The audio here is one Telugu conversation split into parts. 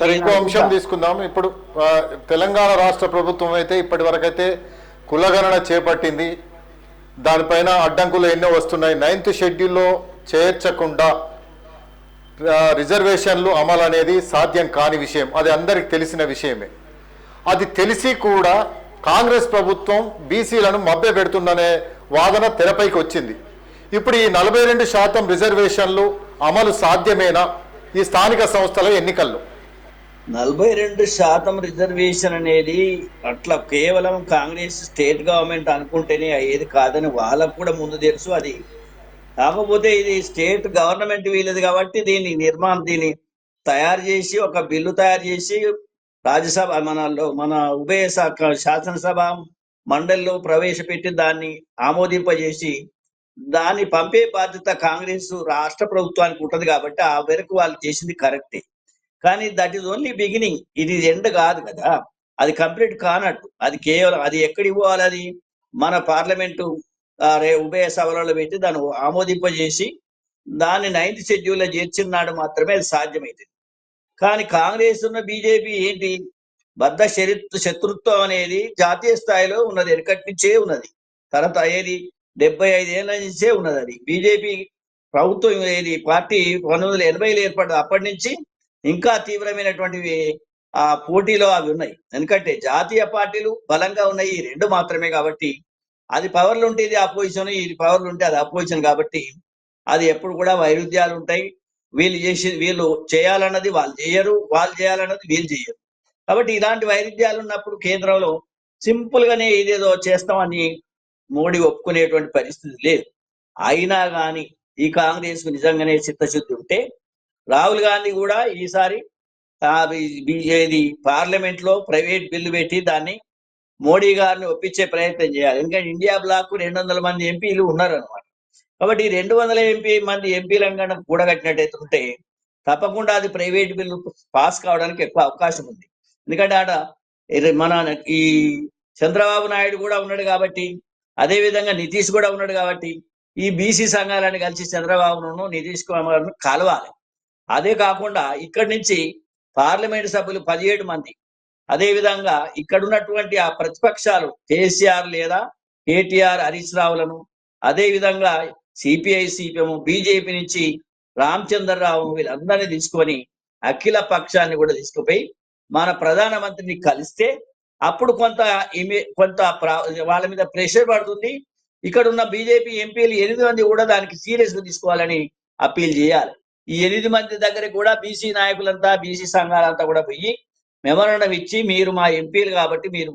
సరే ఇంకో అంశం తీసుకుందాం. ఇప్పుడు తెలంగాణ రాష్ట్ర ప్రభుత్వం అయితే ఇప్పటి వరకైతే కులగణన చేపట్టింది. దానిపైన అడ్డంకులు ఎన్నో వస్తున్నాయి. నైన్త్ షెడ్యూల్లో చేర్చకుండా రిజర్వేషన్లు అమలు అనేది సాధ్యం కాని విషయం. అది అందరికి తెలిసిన విషయమే. అది తెలిసి కూడా కాంగ్రెస్ ప్రభుత్వం బీసీలను మభ్య పెడుతుందనే వాదన తెరపైకి వచ్చింది. ఇప్పుడు ఈ నలభై రెండు శాతం రిజర్వేషన్లు అమలు సాధ్యమేనా? ఈ స్థానిక సంస్థల ఎన్నికల్లో. నలభై రెండు శాతం రిజర్వేషన్ అనేది అట్లా కేవలం కాంగ్రెస్ స్టేట్ గవర్నమెంట్ అనుకుంటేనే అయ్యేది కాదని వాళ్ళకు కూడా ముందు తెలుసు అది. కాకపోతే ఇది స్టేట్ గవర్నమెంట్ వీలదు కాబట్టి దీన్ని నిర్మాణం దీన్ని తయారు చేసి ఒక బిల్లు తయారు చేసి రాజ్యసభ మనలో మన ఉభయ శాఖ శాసనసభ మండలిలో ప్రవేశపెట్టి దాన్ని ఆమోదింపజేసి దాన్ని పంపే బాధ్యత కాంగ్రెస్ రాష్ట్ర ప్రభుత్వానికి ఉంటది కాబట్టి ఆ మేరకు వాళ్ళు చేసింది కరెక్టే. కానీ దట్ ఈస్ ఓన్లీ బిగినింగ్ ఇది ఎండ్ కాదు కదా. అది కంప్లీట్ కానట్టు. అది కేవలం అది ఎక్కడికి పోవాలి అది? మన పార్లమెంటు రే ఉభయ సభలలో పెట్టి దాన్ని ఆమోదింపజేసి దాన్ని నైన్త్ షెడ్యూల్లో చేర్చిన నాడు మాత్రమే అది సాధ్యమైంది కానీ కాంగ్రెస్ ఉన్న బీజేపీ ఏంటి? బద్ద శరిత్ శత్రుత్వం అనేది జాతీయ స్థాయిలో ఉన్నది. వెనకటి నుంచే ఉన్నది. తర్వాత ఏది? డెబ్బై ఐదేళ్ళ నుంచే ఉన్నది అది. బీజేపీ ప్రభుత్వం ఏది? పార్టీ పంతొమ్మిది వందల ఎనభైలో ఏర్పడ్డది. అప్పటి నుంచి ఇంకా తీవ్రమైనటువంటివి ఆ పోటీలో అవి ఉన్నాయి. ఎందుకంటే జాతీయ పార్టీలు బలంగా ఉన్నాయి. ఈ రెండు మాత్రమే కాబట్టి అది పవర్లు ఉంటే ఇది అపోజిషన్ ఇది పవర్లు ఉంటే అది అపోజిషన్ కాబట్టి అది ఎప్పుడు కూడా వైరుధ్యాలు ఉంటాయి. వీళ్ళు చేసి వీళ్ళు చేయాలన్నది వాళ్ళు చేయరు. వాళ్ళు చేయాలన్నది వీళ్ళు చేయరు. కాబట్టి ఇలాంటి వైరుధ్యాలు ఉన్నప్పుడు కేంద్రంలో సింపుల్ గానే ఇదేదో చేస్తామని మోడీ ఒప్పుకునేటువంటి పరిస్థితి లేదు. అయినా కానీ ఈ కాంగ్రెస్కు నిజంగానే చిత్తశుద్ధి ఉంటే రాహుల్ గాంధీ కూడా ఈసారి ఇది పార్లమెంట్లో ప్రైవేట్ బిల్లు పెట్టి దాన్ని మోడీ గారిని ఒప్పించే ప్రయత్నం చేయాలి. ఎందుకంటే ఇండియా బ్లాక్ రెండు వందల మంది ఎంపీలు ఉన్నారు అనమాట కాబట్టి ఈ రెండు వందల ఎంపీ మంది ఎంపీలను కనుక కూడగట్టినట్టయితే ఉంటే తప్పకుండా అది ప్రైవేట్ బిల్లు పాస్ కావడానికి ఎక్కువ అవకాశం ఉంది. ఎందుకంటే ఆడ ఇది మన ఈ చంద్రబాబు నాయుడు కూడా ఉన్నాడు కాబట్టి అదే విధంగా నితీష్ కూడా ఉన్నాడు కాబట్టి ఈ బీసీ సంఘాలను కలిసి చంద్రబాబును నితీష్ కుమార్ను కలవాలి. అదే కాకుండా ఇక్కడి నుంచి పార్లమెంట్ సభ్యులు పదిహేడు మంది. అదేవిధంగా ఇక్కడున్నటువంటి ఇక్కడ ఉన్నటువంటి ఆ ప్రతిపక్షాలు కేసీఆర్ లేదా కేటీఆర్ హరీష్ రావులను అదేవిధంగా సిపిఐ సిపిఎం బీజేపీ నుంచి రామచంద్రరావు వీళ్ళందరినీ తీసుకొని అఖిల పక్షాన్ని కూడా తీసుకుపోయి మన ప్రధానమంత్రిని కలిస్తే అప్పుడు కొంత ఇమే కొంత ప్రా- వాళ్ళ మీద ప్రెషర్ పడుతుంది. ఇక్కడ ఉన్న బీజేపీ ఎంపీలు ఎనిమిది మంది కూడా దానికి సీరియస్గా తీసుకోవాలని అప్పీల్ చేయాలి. ఈ ఎనిమిది మంది దగ్గర కూడా బీసీ నాయకులంతా బీసీ సంఘాలంతా కూడా పోయి మెమరణం ఇచ్చి మీరు మా ఎంపీలు కాబట్టి మీరు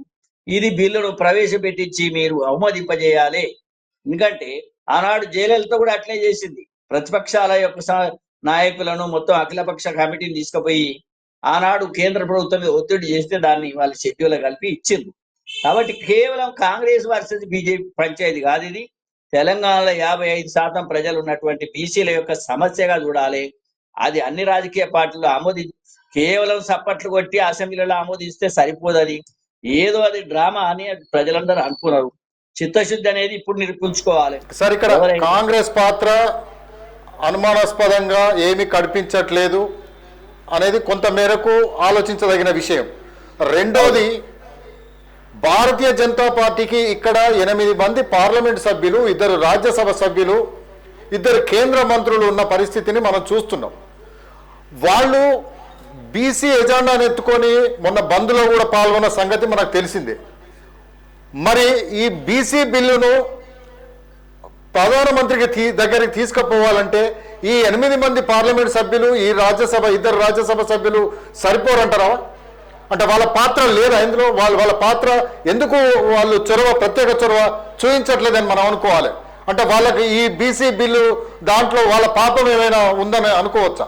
ఇది బిల్లును ప్రవేశపెట్టించి మీరు అవమదింపజేయాలి ఎందుకంటే ఆనాడు జయలలిత కూడా అట్లే చేసింది. ప్రతిపక్షాల యొక్క నాయకులను మొత్తం అఖిలపక్ష కమిటీని తీసుకుపోయి ఆనాడు కేంద్ర ప్రభుత్వం ఒత్తిడి చేస్తే దాన్ని వాళ్ళ షెడ్యూల్ కలిపి ఇచ్చింది కాబట్టి కేవలం కాంగ్రెస్ వర్సెస్ బీజేపీ పంచాయతీ కాదు ఇది. తెలంగాణలో యాభై ఐదు శాతం ప్రజలు ఉన్నటువంటి బీసీల యొక్క సమస్యగా చూడాలి. అది అన్ని రాజకీయ పార్టీలు ఆమోది కేవలం సప్పట్లు కొట్టి అసెంబ్లీలో ఆమోదిస్తే సరిపోదు అది ఏదో అది డ్రామా అని ప్రజలందరూ అనుకున్నారు. చిత్తశుద్ధి అనేది ఇప్పుడు నిరూపించుకోవాలి. సార్ ఇక్కడ కాంగ్రెస్ పాత్ర అనుమానాస్పదంగా ఏమీ కనిపించట్లేదు అనేది కొంత మేరకు ఆలోచించదగిన విషయం. రెండోది భారతీయ జనతా పార్టీకి ఇక్కడ ఎనిమిది మంది పార్లమెంట్ సభ్యులు ఇద్దరు రాజ్యసభ సభ్యులు ఇద్దరు కేంద్ర మంత్రులు ఉన్న పరిస్థితిని మనం చూస్తున్నాం. వాళ్ళు బీసీ ఎజెండాను ఎత్తుకొని మొన్న బంద్లో కూడా పాల్గొన్న సంగతి మనకు తెలిసిందే. మరి ఈ బీసీ బిల్లును ప్రధానమంత్రికి తీ దగ్గరికి తీసుకుపోవాలంటే ఈ ఎనిమిది మంది పార్లమెంట్ సభ్యులు ఈ రాజ్యసభ ఇద్దరు రాజ్యసభ సభ్యులు సరిపోరంటారా? అంటే వాళ్ళ పాత్ర లేదా ఇందులో వాళ్ళు వాళ్ళ పాత్ర ఎందుకు వాళ్ళు చొరవ ప్రత్యేక చొరవ చూపించట్లేదని మనం అనుకోవాలి. అంటే వాళ్ళకి ఈ బీసీ బిల్లు దాంట్లో వాళ్ళ పాపం ఏమైనా ఉందని అనుకోవచ్చా?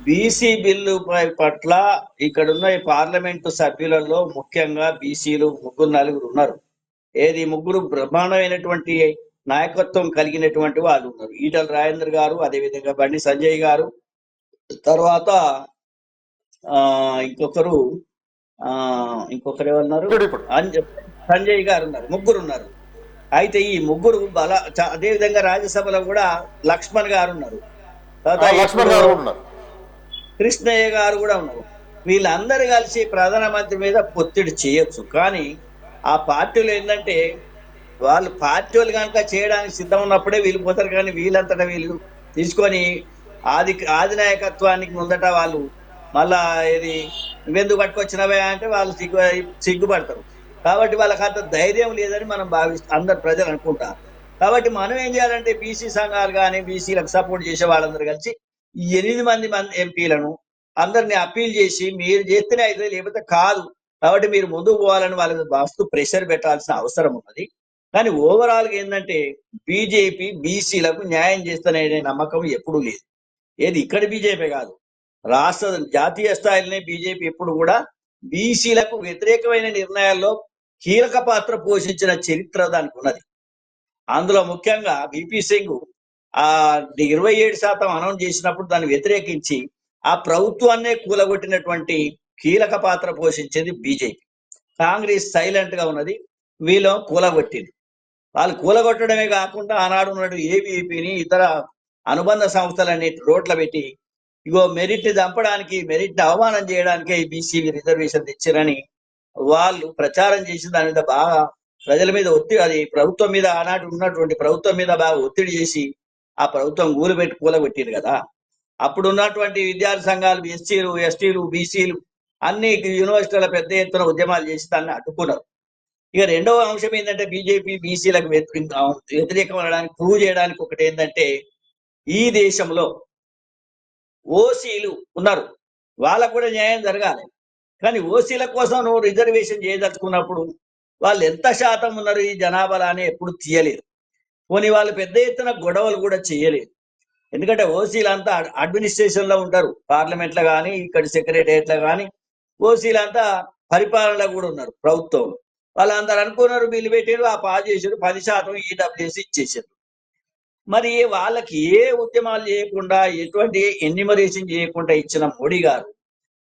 బీసీ బిల్లు పై- పట్ల ఇక్కడున్న ఈ పార్లమెంటు సభ్యులలో ముఖ్యంగా బీసీలు ముగ్గురు నలుగురు ఉన్నారు. ఏది ముగ్గురు బ్రహ్మాండమైనటువంటి నాయకత్వం కలిగినటువంటి వాళ్ళు ఉన్నారు. ఈటల రాజేంద్ర గారు అదేవిధంగా బండి సంజయ్ గారు తర్వాత ఇంకొకరు ఆ ఇంకొకరు ఎవరున్నారు? సంజయ్ గారు ఉన్నారు ముగ్గురు ఉన్నారు. అయితే ఈ ముగ్గురు బల చ- అదే విధంగా రాజ్యసభలో కూడా లక్ష్మణ్ గారు ఉన్నారు. కృష్ణయ్య గారు కూడా ఉన్నారు. వీళ్ళందరూ కలిసి ప్రధానమంత్రి మీద ఒత్తిడి చేయొచ్చు. కానీ ఆ పార్టీలు ఏంటంటే వాళ్ళు పార్టీ వాళ్ళు కనుక చేయడానికి సిద్ధం ఉన్నప్పుడే వీళ్ళు పోతారు. కానీ వీళ్ళంతటా వీళ్ళు తీసుకొని ఆది ఆదినాయకత్వానికి ముందట వాళ్ళు మళ్ళా ఇది నువ్వెందుకు పట్టుకొచ్చినవే అంటే వాళ్ళు సిగ్గు సిగ్గుపడతారు. కాబట్టి వాళ్ళకి అంత ధైర్యం లేదని మనం భావిస్తూ అందరు ప్రజలు అనుకుంటారు. కాబట్టి మనం ఏం చేయాలంటే బీసీ సంఘాలు కానీ బీసీలకు సపోర్ట్ చేసే వాళ్ళందరూ కలిసి ఎనిమిది మంది మంది ఎంపీలను అందరిని అప్పీల్ చేసి మీరు చేస్తేనే అయితే లేకపోతే కాదు. కాబట్టి మీరు ముందుకు పోవాలని వాళ్ళని మస్తు ప్రెషర్ పెట్టాల్సిన అవసరం ఉన్నది. కానీ ఓవరాల్గా ఏంటంటే బీజేపీ బీసీలకు న్యాయం చేస్తనే నమ్మకం ఎప్పుడూ లేదు. ఏది ఇక్కడ బీజేపీ కాదు. రాష్ట్ర జాతీయ స్థాయిలోనే బీజేపీ ఎప్పుడు కూడా బీసీలకు వ్యతిరేకమైన నిర్ణయాల్లో కీలక పాత్ర పోషించిన చరిత్ర దానికి ఉన్నది. అందులో ముఖ్యంగా విపి సింగ్ ఆ ఇరవై ఏడు శాతం అనౌన్స్ చేసినప్పుడు దాన్ని వ్యతిరేకించి ఆ ప్రభుత్వాన్నే కూలగొట్టినటువంటి కీలక పాత్ర పోషించేది బీజేపీ. కాంగ్రెస్ సైలెంట్గా ఉన్నది వీళ్ళు కూలగొట్టింది. వాళ్ళు కూలగొట్టడమే కాకుండా ఆనాడు ఉన్నట్టు ఏబీపీని ఇతర అనుబంధ సంస్థలన్నిటి రోడ్ల పెట్టి ఇగో మెరిట్ చంపడానికి మెరిట్ అవమానం చేయడానికే ఈ బీసీ రిజర్వేషన్ తెచ్చారని వాళ్ళు ప్రచారం చేసి దాని మీద బాగా ప్రజల మీద ఒత్తిడి అది ప్రభుత్వం మీద ఆనాటి ఉన్నటువంటి ప్రభుత్వం మీద బాగా ఒత్తిడి చేసి ఆ ప్రభుత్వం గూలు పెట్టి కూలగొట్టింది కదా. అప్పుడు ఉన్నటువంటి విద్యార్థి సంఘాలు ఎస్సీలు ఎస్టీలు బీసీలు అన్ని యూనివర్సిటీల పెద్ద ఎత్తున ఉద్యమాలు చేసి దాన్ని అడ్డుకున్నారు. ఇక రెండవ అంశం ఏంటంటే బీజేపీ బీసీలకు వ్యతిరేకం అనడానికి ప్రూవ్ చేయడానికి ఒకటి ఏంటంటే ఈ దేశంలో ఓసీలు ఉన్నారు. వాళ్ళకు కూడా న్యాయం జరగాలి. కానీ ఓసీల కోసం నువ్వు రిజర్వేషన్ చేయదలుచుకున్నప్పుడు వాళ్ళు ఎంత శాతం ఉన్నారు ఈ జనాభాలో అని ఎప్పుడు తీయలేదు. పోనీ వాళ్ళు పెద్ద ఎత్తున గొడవలు కూడా చేయలేదు. ఎందుకంటే ఓసీలు అంతా అడ్మినిస్ట్రేషన్లో ఉంటారు. పార్లమెంట్లో కానీ ఇక్కడ సెక్రటేరియట్లో కానీ ఓసీలు అంతా పరిపాలనలో కూడా ఉన్నారు ప్రభుత్వంలో. వాళ్ళందరూ అనుకున్నారు బిల్లు పెట్టారు ఆ పాస్ చేశారు పది శాతం ఈడబ్ల్యూఎస్ ఇచ్చేసారు మరి వాళ్ళకి ఏ ఉద్యమాలు చేయకుండా ఎటువంటి ఎన్నిమరేషన్ చేయకుండా ఇచ్చిన మోడీ గారు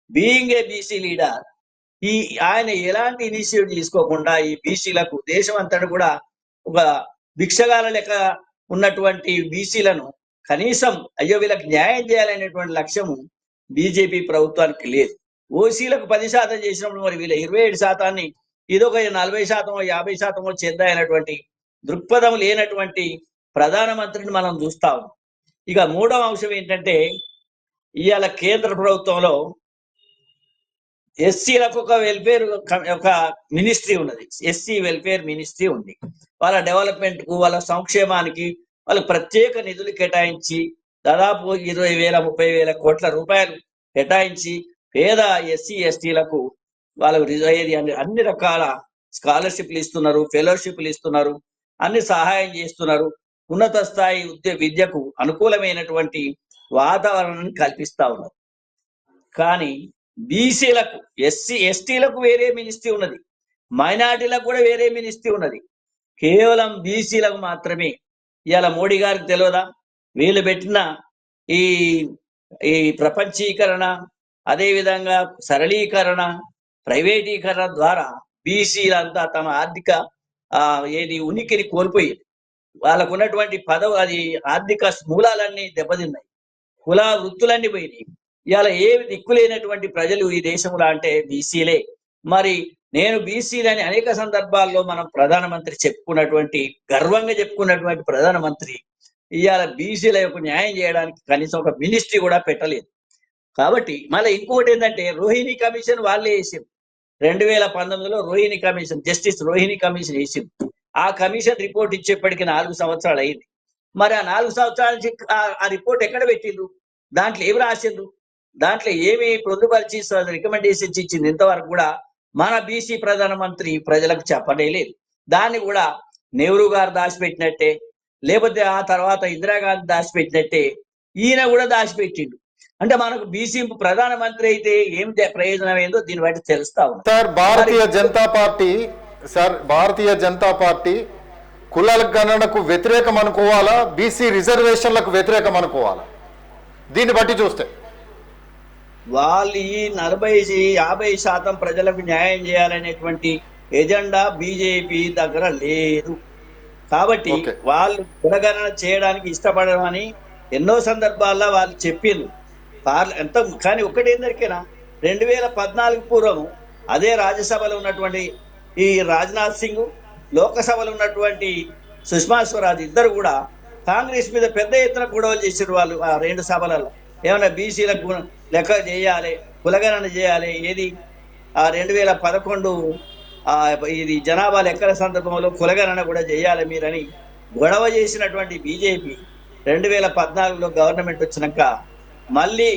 బీయింగ్ ఏ బీసీ లీడర్ ఈ ఆయన ఎలాంటి ఇనిషియేటివ్ తీసుకోకుండా ఈ బీసీలకు దేశం అంతటా కూడా ఒక భిక్షగాల లెక్క ఉన్నటువంటి బీసీలను కనీసం అయ్యో వీళ్ళకి న్యాయం చేయాలనేటువంటి లక్ష్యము బీజేపీ ప్రభుత్వానికి లేదు. ఓసీలకు పది శాతం చేసినప్పుడు మరి వీళ్ళ ఇరవై ఏడు శాతాన్ని ఇదొక నలభై శాతమో యాభై శాతమో చేద్దాయనటువంటి దృక్పథం లేనటువంటి ప్రధానమంత్రిని మనం చూస్తా ఉన్నాం. ఇక మూడవ అంశం ఏంటంటే ఇవాళ కేంద్ర ప్రభుత్వంలో ఎస్సీలకు ఒక వెల్ఫేర్ ఒక మినిస్ట్రీ ఉన్నది. ఎస్సీ వెల్ఫేర్ మినిస్ట్రీ ఉంది. వాళ్ళ డెవలప్మెంట్కు వాళ్ళ సంక్షేమానికి వాళ్ళకి ప్రత్యేక నిధులు కేటాయించి దాదాపు ఇరవై వేల ముప్పై వేల కోట్ల రూపాయలు కేటాయించి పేద ఎస్సీ ఎస్టీలకు వాళ్ళకు రిజ- అని అన్ని రకాల స్కాలర్షిప్లు ఇస్తున్నారు ఫెలోషిప్లు ఇస్తున్నారు అన్ని సహాయం చేస్తున్నారు. ఉన్నత స్థాయి విద్యకు అనుకూలమైనటువంటి వాతావరణాన్ని కల్పిస్తా ఉన్నారు. కానీ బీసీలకు ఎస్సీ ఎస్టీలకు వేరే మినిస్ట్రీ ఉన్నది. మైనార్టీలకు కూడా వేరే మినిస్ట్రీ ఉన్నది. కేవలం బీసీలకు మాత్రమే. ఇవాళ మోడీ గారికి తెలియదా వీళ్ళు పెట్టిన ఈ ఈ ప్రపంచీకరణ అదేవిధంగా సరళీకరణ ప్రైవేటీకరణ ద్వారా బీసీలంతా తమ ఆర్థిక ఆ ఏది ఉనికిని కోల్పోయారు. వాళ్ళకు ఉన్నటువంటి పదవి అది ఆర్థిక మూలాలన్నీ దెబ్బతిన్నాయి. కుల వృత్తులన్నీ పోయినాయి. ఇవాళ ఏ దిక్కులేనటువంటి ప్రజలు ఈ దేశంలో అంటే బీసీలే. మరి నేను బీసీలని అనేక సందర్భాల్లో మనం ప్రధానమంత్రి చెప్పుకున్నటువంటి గర్వంగా చెప్పుకున్నటువంటి ప్రధానమంత్రి ఇవాళ బీసీల యొక్క న్యాయం చేయడానికి కనీసం ఒక మినిస్ట్రీ కూడా పెట్టలేదు. కాబట్టి మళ్ళీ ఇంకొకటి ఏంటంటే రోహిణి కమిషన్ వాళ్ళే వేసారు రెండు వేల పంతొమ్మిదిలో Rohini commission justice Rohini commission వేసింది ఆ కమిషన్ రిపోర్ట్ ఇచ్చేప్పటికి నాలుగు సంవత్సరాలు అయింది. మరి ఆ నాలుగు సంవత్సరాల నుంచి ఆ- రిపోర్ట్ ఎక్కడ పెట్టిండ్రు? దాంట్లో ఏమి రాసిండ్రు? దాంట్లో ఏమి పొందుపరిచి రికమెండేషన్స్ ఇచ్చింది ఇంతవరకు కూడా మన బీసీ ప్రధానమంత్రి ప్రజలకు చెప్పనే లేదు. దాన్ని కూడా నెహ్రూ గారు దాచిపెట్టినట్టే లేకపోతే ఆ తర్వాత ఇందిరాగాంధీ దాచిపెట్టినట్టే ఈయన కూడా దాచిపెట్టిండు. అంటే మనకు బీసీ ప్రధానమంత్రి అయితే ఏం ప్రయోజనం ఏందో దీన్ని బట్టి తెలుస్తా ఉంది sir Bharatiya Janata Party sir Bharatiya Janata Party కులాల గణనకు వ్యతిరేకం అనుకోవాలా? బీసీ రిజర్వేషన్లకు వ్యతిరేకం అనుకోవాలా? దీన్ని బట్టి చూస్తే. వాళ్ళు ఈ నలభై యాభై శాతం ప్రజలకు న్యాయం చేయాలనేటువంటి ఎజెండా బీజేపీ దగ్గర లేదు. కాబట్టి. వాళ్ళు కులగణన చేయడానికి ఇష్టపడమని ఎన్నో సందర్భాల్లో వాళ్ళు చెప్పిండ్రు పార్ల ఎంత కానీ ఒకటి ఏందరికేనా? రెండు వేల పద్నాలుగు పూర్వం అదే రాజ్యసభలో ఉన్నటువంటి ఈ రాజ్నాథ్ సింగ్ లోకసభలో ఉన్నటువంటి సుష్మా స్వరాజ్ ఇద్దరు కూడా కాంగ్రెస్ మీద పెద్ద ఎత్తున గొడవలు చేసారు వాళ్ళు ఆ రెండు సభలలో. ఏమైనా బీసీలకు లెక్క చేయాలి కులగణన చేయాలి ఏది? ఆ రెండు వేల పదకొండు ఇది జనాభా లెక్కల సందర్భంలో కులగణన కూడా చేయాలి మీరని గొడవ చేసినటువంటి బీజేపీ రెండు వేల పద్నాలుగులో గవర్నమెంట్ వచ్చినాక మళ్ళీ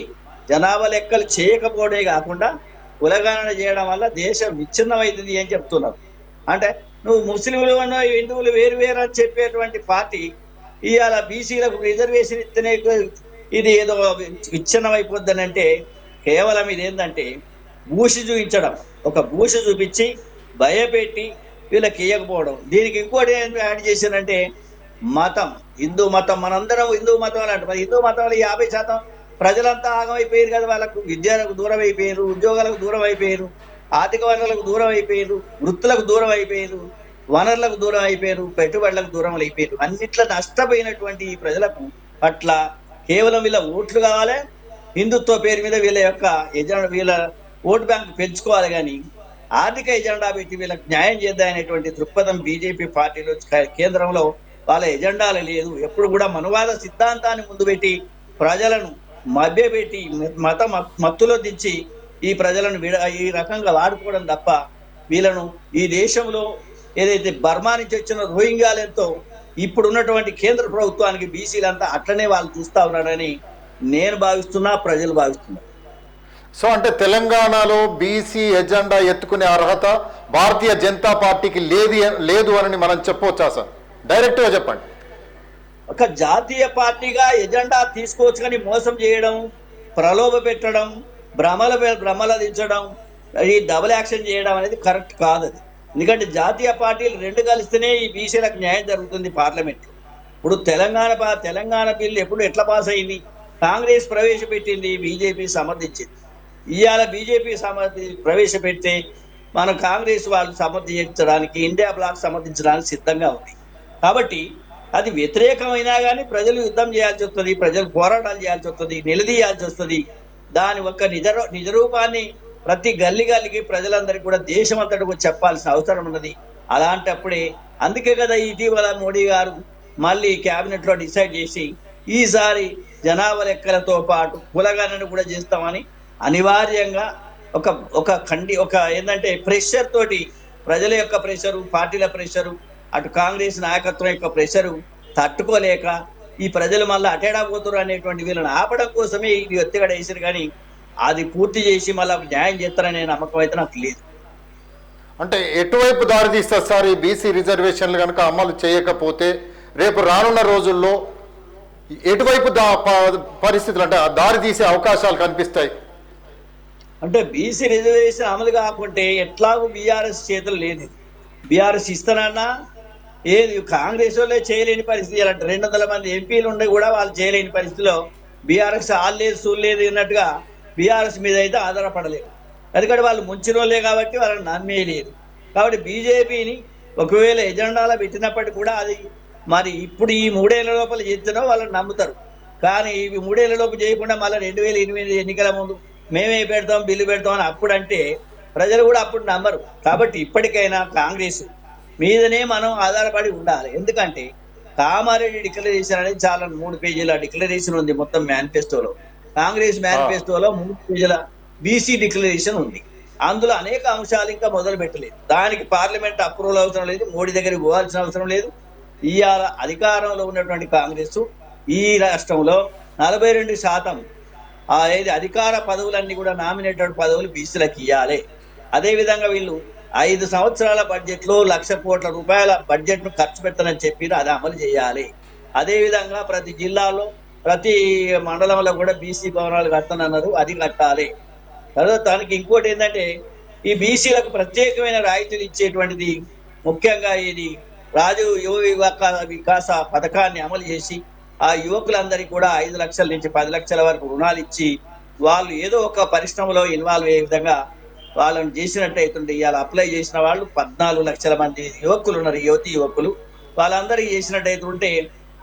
జనాభా లెక్కలు చేయకపోవడే కాకుండా కులగణన చేయడం వల్ల దేశం విచ్ఛిన్నమైంది అని చెప్తున్నారు. అంటే నువ్వు ముస్లింలు హిందువులు వేరు వేరు అని చెప్పేటువంటి పార్టీ ఇవాళ బీసీలకు రిజర్వేషన్ ఇస్తేనే ఇది ఏదో విచ్ఛిన్నం అంటే కేవలం ఇది ఏంటంటే భూషి చూపించడం. ఒక భూషి చూపించి భయపెట్టి వీళ్ళకి ఇవ్వకపోవడం దీనికి ఇంకోటి యాడ్ చేశానంటే మతం. హిందూ మతం. మనందరం హిందూ మతం అంటే మరి హిందూ మతంలో యాభై శాతం ప్రజలంతా ఆగమైపోయారు కదా వాళ్ళకు విద్యలకు దూరం అయిపోయారు ఉద్యోగాలకు దూరం అయిపోయారు ఆర్థిక వనరులకు దూరం అయిపోయారు వృత్తులకు దూరం అయిపోయారు వనరులకు దూరం అయిపోయారు పెట్టుబడులకు దూరం అయిపోయారు అన్నిట్లో నష్టపోయినటువంటి ఈ ప్రజలకు పట్ల కేవలం వీళ్ళ ఓట్లు కావాలి హిందుత్వ పేరు మీద వీళ్ళ యొక్క ఎజెండా వీళ్ళ ఓటు బ్యాంక్ పెంచుకోవాలి కానీ ఆర్థిక ఎజెండా పెట్టి వీళ్ళకి న్యాయం చేద్దామనేటువంటి దృక్పథం బీజేపీ పార్టీలో కేంద్రంలో వాళ్ళ ఎజెండాలు లేదు. ఎప్పుడు కూడా మనువాద సిద్ధాంతాన్ని ముందు పెట్టి ప్రజలను మభ్యపెట్టి మత మత్తులో దించి ఈ ప్రజలను విడ ఈ రకంగా వాడుకోవడం తప్ప వీళ్ళను ఈ దేశంలో ఏదైతే బర్మా నుంచి వచ్చిన రోహింగ్యాలతో ఇప్పుడు ఉన్నటువంటి కేంద్ర ప్రభుత్వానికి బీసీలంతా అట్లనే వాళ్ళు చూస్తా ఉన్నారని నేను భావిస్తున్నా ప్రజలు భావిస్తున్నారు. సో అంటే తెలంగాణలో బీసీ ఎజెండా ఎత్తుకునే అర్హత భారతీయ జనతా పార్టీకి లేదు లేదు అని మనం చెప్పవచ్చా సార్? డైరెక్ట్గా చెప్పండి. ఒక జాతీయ పార్టీగా ఎజెండా తీసుకోవచ్చు మోసం చేయడం ప్రలోభ పెట్టడం భ్రమల భ్రమల దించడం ఈ డబుల్ యాక్షన్ చేయడం అనేది కరెక్ట్ కాదు అది. ఎందుకంటే జాతీయ పార్టీలు రెండు కలిస్తేనే ఈ బీసీలకు న్యాయం జరుగుతుంది పార్లమెంట్. ఇప్పుడు తెలంగాణ పా- తెలంగాణ బిల్లు ఎప్పుడు ఎట్లా పాస్ అయింది? కాంగ్రెస్ ప్రవేశపెట్టింది బీజేపీ సమర్థించింది. ఇవాళ బీజేపీ సమర్థి ప్రవేశపెడితే మన కాంగ్రెస్ వాళ్ళు సమర్థించడానికి ఇండియా బ్లాక్ సమర్థించడానికి సిద్ధంగా ఉంది. కాబట్టి అది వ్యతిరేకమైనా కానీ ప్రజలు యుద్ధం చేయాల్సి వస్తుంది ప్రజలు పోరాటాలు చేయాల్సి వస్తుంది నిలదీయాల్సి వస్తుంది. దాని యొక్క నిజ నిజరూపాన్ని ప్రతి గల్లి గల్లికి ప్రజలందరికీ కూడా దేశం అంతటికి చెప్పాల్సిన అవసరం ఉన్నది. అలాంటప్పుడే అందుకే కదా ఇటీవల మోడీ గారు మళ్ళీ క్యాబినెట్లో డిసైడ్ చేసి ఈసారి జనాభా లెక్కలతో పాటు కులగణన కూడా చేస్తామని అనివార్యంగా ఒక ఒక కండి ఒక ఏంటంటే ప్రెషర్ తోటి ప్రజల యొక్క ప్రెషరు పార్టీల ప్రెషరు అటు కాంగ్రెస్ నాయకత్వం యొక్క ప్రెషరు తట్టుకోలేక ఈ ప్రజలు మళ్ళీ అటేడా పోతున్నారు అనేటువంటి వీళ్ళని ఆపడం కోసమే ఇది ఎత్తుగడ వేసారు కానీ అది పూర్తి చేసి మళ్ళీ న్యాయం చేస్తారనే నమ్మకం అయితే నాకు లేదు. అంటే ఎటువైపు దారి తీస్తారు సార్ ఈ బీసీ రిజర్వేషన్లు కనుక అమలు చేయకపోతే రేపు రానున్న రోజుల్లో ఎటువైపు దా పరిస్థితులు అంటే దారి తీసే అవకాశాలు కనిపిస్తాయి? అంటే బీసీ రిజర్వేషన్ అమలు కాకుంటే ఎట్లాగూ బీఆర్ఎస్ చేతులు లేదు. బీఆర్ఎస్ ఇస్తానన్నా ఏది కాంగ్రెస్ వాళ్ళే చేయలేని పరిస్థితి అంటే రెండు వందల మంది ఎంపీలు ఉండే కూడా వాళ్ళు చేయలేని పరిస్థితిలో బీఆర్ఎస్ ఆల్లేదు చూడలేదు అన్నట్టుగా బీఆర్ఎస్ మీద అయితే ఆధారపడలేదు. ఎందుకంటే వాళ్ళు ముంచినోళ్ళే కాబట్టి వాళ్ళని నమ్మేయలేదు. కాబట్టి బీజేపీని ఒకవేళ ఎజెండాలో పెట్టినప్పటికీ కూడా అది మరి ఇప్పుడు ఈ మూడేళ్ళ లోపల చేస్తున్నా వాళ్ళని నమ్ముతారు. కానీ ఇవి మూడేళ్ళ లోపు చేయకుండా మళ్ళీ రెండు వేల ఎనిమిది ఎన్నికల ముందు మేమే పెడతాం బిల్లు పెడతాం అని అప్పుడంటే ప్రజలు కూడా అప్పుడు నమ్మరు. కాబట్టి ఇప్పటికైనా కాంగ్రెస్ మీదనే మనం ఆధారపడి ఉండాలి. ఎందుకంటే కామారెడ్డి డిక్లరేషన్ అనేది చాలా మూడు పేజీల డిక్లరేషన్ ఉంది మొత్తం మేనిఫెస్టోలో కాంగ్రెస్ మేనిఫెస్టోలో మూడు పేజీల బీసీ డిక్లరేషన్ ఉంది. అందులో అనేక అంశాలు ఇంకా మొదలు పెట్టలేదు. దానికి పార్లమెంట్ అప్రూవల్ అవసరం లేదు మోడీ దగ్గరికి పోవాల్సిన అవసరం లేదు. ఇవాళ అధికారంలో ఉన్నటువంటి కాంగ్రెస్ ఈ రాష్ట్రంలో నలభై రెండు శాతం ఏది అధికార పదవులన్నీ కూడా నామినేటెడ్ పదవులు బీసీలకు ఇవ్వాలి అదేవిధంగా వీళ్ళు ఐదు సంవత్సరాల బడ్జెట్లో లక్ష కోట్ల రూపాయల బడ్జెట్ను ఖర్చు పెట్టనని చెప్పి అది అమలు చేయాలి. అదేవిధంగా ప్రతి జిల్లాలో ప్రతి మండలంలో కూడా బీసీ భవనాలు కడతానన్నారు అది కట్టాలి. తర్వాత దానికి ఇంకోటి ఏంటంటే ఈ బీసీలకు ప్రత్యేకమైన రాయితీలు ఇచ్చేటువంటిది ముఖ్యంగా ఇది రాజు యువ వివాక వికాస పథకాన్ని అమలు చేసి ఆ యువకులందరికీ కూడా ఐదు లక్షల నుంచి పది లక్షల వరకు రుణాలు ఇచ్చి వాళ్ళు ఏదో ఒక పరిశ్రమలో ఇన్వాల్వ్ అయ్యే విధంగా వాళ్ళని చేసినట్టయితుంటే ఇవాళ అప్లై చేసిన వాళ్ళు పద్నాలుగు లక్షల మంది యువకులు ఉన్నారు యువతి యువకులు. వాళ్ళందరికీ చేసినట్టయితే ఉంటే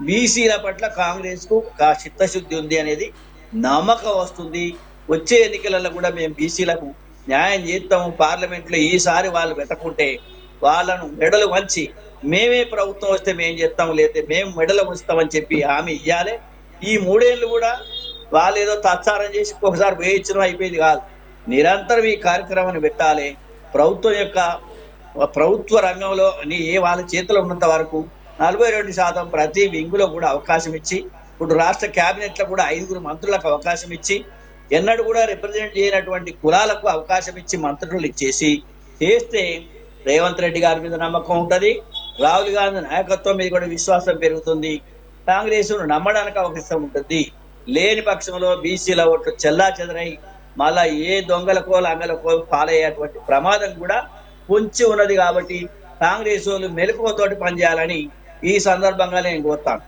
బీసీల పట్ల కాంగ్రెస్కు కా చిత్తశుద్ధి ఉంది అనేది నమ్మకం వస్తుంది. వచ్చే ఎన్నికలలో కూడా మేము బీసీలకు న్యాయం చేస్తాము. పార్లమెంట్లో ఈసారి వాళ్ళు పెట్టకుంటే వాళ్ళను మెడలు వంచి మేమే ప్రభుత్వం వస్తే మేము చేస్తాం లేకపోతే మేము మెడలు ఉంచుతామని చెప్పి హామీ ఇవ్వాలి ఈ మూడేళ్ళు కూడా వాళ్ళు ఏదో తత్సారం చేసి ఒకసారి వేయించడం అయిపోయింది కాదు. నిరంతరం ఈ కార్యక్రమాన్ని పెట్టాలి. ప్రభుత్వం యొక్క ప్రభుత్వ రంగంలో అని ఏ వాళ్ళ చేతిలో ఉన్నంత వరకు నలభై రెండు శాతం ప్రతి వింగులో కూడా అవకాశం ఇచ్చి ఇప్పుడు రాష్ట్ర క్యాబినెట్లో కూడా ఐదుగురు మంత్రులకు అవకాశం ఇచ్చి ఎన్నడూ కూడా రిప్రజెంట్ చేయనటువంటి కులాలకు అవకాశం ఇచ్చి మంత్రులు ఇచ్చేసి చేస్తే రేవంత్ రెడ్డి గారి మీద నమ్మకం ఉంటుంది. రాహుల్ గాంధీ నాయకత్వం మీద కూడా విశ్వాసం పెరుగుతుంది. కాంగ్రెస్ను నమ్మడానికి అవకాశం ఉంటుంది. లేని పక్షంలో బీసీల ఓట్లు చెల్లా చెదరై మళ్ళా ఏ దొంగలకో లంగలకో పాలయ్యేటువంటి ప్రమాదం కూడా పొంచి ఉన్నది కాబట్టి కాంగ్రెస్ వాళ్ళు మెలకువతోటి పనిచేయాలని ఈ సందర్భంగా నేను కోరుతాను.